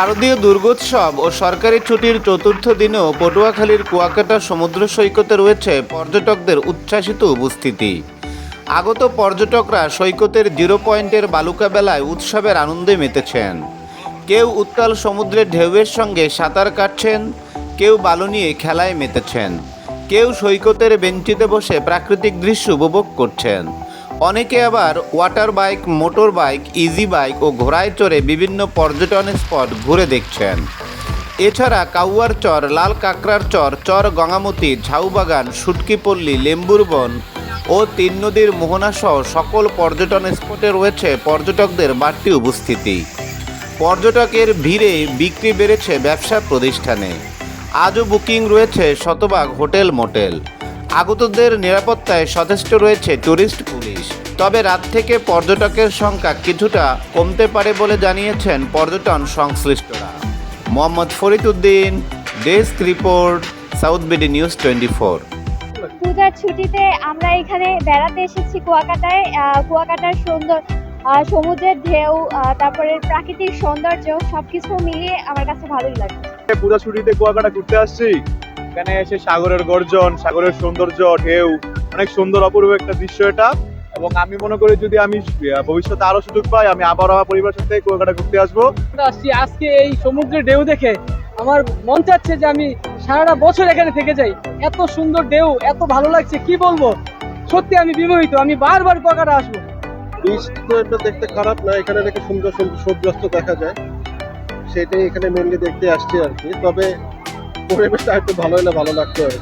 শারদীয় দুর্গোৎসব ও সরকারি ছুটির চতুর্থ দিনেও পটুয়াখালীর কুয়াকাটা সমুদ্র সৈকতে রয়েছে পর্যটকদের উচ্ছ্বাসিত উপস্থিতি। আগত পর্যটকরা সৈকতের জিরো পয়েন্টের বালুকা বেলায় উৎসবের আনন্দে মেতেছেন। কেউ উত্তাল সমুদ্রের ঢেউয়ের সঙ্গে সাঁতার কাটছেন, কেউ বালু নিয়ে খেলায় মেতেছেন, কেউ সৈকতের বেঞ্চিতে বসে প্রাকৃতিক দৃশ্য উপভোগ করছেন। অনেকে আবার water bike motor bike easy bike ও ঘোড়ায় চড়ে বিভিন্ন পর্যটন স্পট ঘুরে দেখছেন। এছাড়া কাউয়ার চর, লাল কাঁকড়ার চর চর গঙ্গামতি, ঝাউবাগান সুটকিপল্লী লেম্বুর বন ও তিন নদীর মোহনা সহ সকল পর্যটন স্পটে রয়েছে পর্যটকদের বাড়তি উপস্থিতি। পর্যটকের ভিড়ে বিক্রি বেড়েছে ব্যবসা প্রতিষ্ঠানে। আজও বুকিং রয়েছে শতভাগ হোটেল মোটেল আগতদের নিরাপত্তায় সচেষ্ট রয়েছে ট্যুরিস্ট পুলিশ। তবে রাত থেকে পর্যটকের সংখ্যা কিছুটা কমতে পারে বলে জানিয়েছেন পর্যটন সংশ্লিষ্টরা। Mohammad Farid Uddin desk report South BD News twenty four. পূজার ছুটিতে আমরা এখানে বেড়াতে এসেছি কুয়াকাটায়। কুয়াকাটার সুন্দর সমুদ্রের ঢেউ তারপরে প্রাকৃতিক সৌন্দর্য সবকিছু মিলিয়ে আমার কাছে ভালোই লাগে। পুরো ছুটিতে কুয়াকাটা ঘুরতে আসছি। এখানে এসে সাগরের গর্জন সাগরের সৌন্দর্য ঢেউ অনেক সুন্দর অপূর্ব একটা দৃশ্য এটা। এবং আমি মনে করি যদি আমি ভবিষ্যতে আরও সুযোগ পাই আমি আবার আমার পরিবারের সাথে কুয়াকাটা ঘুরতে আসব। আসছি আজকে এই সমুদ্রের ঢেউ দেখে। আমার মন চাচ্ছে যে আমি সারাটা বছর এখানে থেকে যাই। এত সুন্দর ঢেউ এত ভালো লাগছে কি বলব? সত্যি আমি বিমোহিত আমি বারবার কুয়াকাটা আসব। বীজটা দেখতে খারাপ না এখানে দেখে সুন্দর সুন্দর সূর্যাস্ত দেখা যায়। সেটাই এখানে মেনলি দেখতে আসছি আর কি। তবে পরিবেশটা একটু ভালো হলে ভালো লাগতো আর